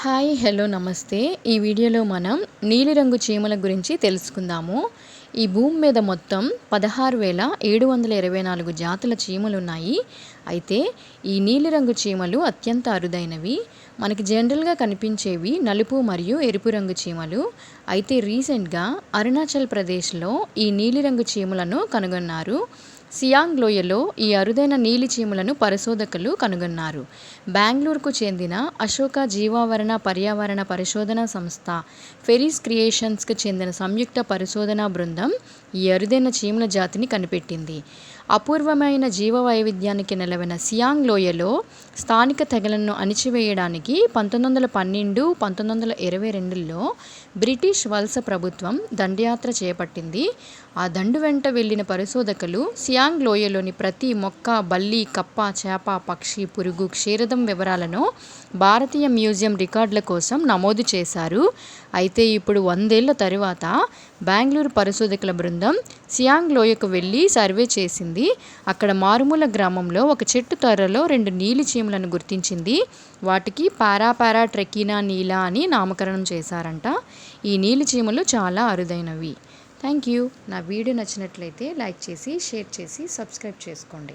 Hi hello నమస్తే. ఈ వీడియోలో మనం నీలిరంగు చీమల గురించి తెలుసుకుందాము. ఈ భూమి మీద మొత్తం పదహారు వేల ఏడు వందల ఇరవై నాలుగు జాతుల చీమలు ఉన్నాయి. అయితే ఈ నీలిరంగు చీమలు అత్యంత అరుదైనవి. మనకి జనరల్గా కనిపించేవి నలుపు మరియు ఎరుపు రంగు చీమలు. అయితే రీసెంట్గా అరుణాచల్ ప్రదేశ్లో ఈ నీలిరంగు చీమలను కనుగొన్నారు. సియాంగ్ లోయలో ఈ అరుదైన నీలిచీమలను పరిశోధకులు కనుగొన్నారు. బెంగళూరుకు చెందిన అశోక జీవావరణ పర్యావరణ పరిశోధన సంస్థ ఫెరీస్ క్రియేషన్స్కి చెందిన సంయుక్త పరిశోధనా బృందం ఈ అరుదైన చీమల జాతిని కనిపెట్టింది. అపూర్వమైన జీవ వైవిధ్యానికి నెలవైన సియాంగ్ లోయలో స్థానిక తెగలను అణిచివేయడానికి పంతొమ్మిది వందల పన్నెండు పంతొమ్మిది వందల ఇరవై రెండులో బ్రిటిష్ వలస ప్రభుత్వం దండయాత్ర చేపట్టింది. ఆ దండు వెంట వెళ్ళిన పరిశోధకులు సియాంగ్ లోయలోని ప్రతి మొక్క బల్లి కప్ప చేప పక్షి పురుగు క్షీరదం వివరాలను భారతీయ మ్యూజియం రికార్డుల కోసం నమోదు చేశారు. అయితే ఇప్పుడు వందేళ్ళ తరువాత బెంగళూరు పరిశోధకుల బృందం సియాంగ్ లోయకు వెళ్ళి సర్వే చేసింది. అక్కడ మారుమూల గ్రామంలో ఒక చెట్టు తొర్రలో రెండు నీలి చీమలను గుర్తించింది. వాటికి పారా పారా ట్రెకీనా నీలా అని నామకరణం చేశారంట. ఈ నీలి చీమలు చాలా అరుదైనవి. థ్యాంక్ యూ నా వీడియో నచ్చినట్లయితే లైక్ చేసి షేర్ చేసి సబ్స్క్రైబ్ చేసుకోండి.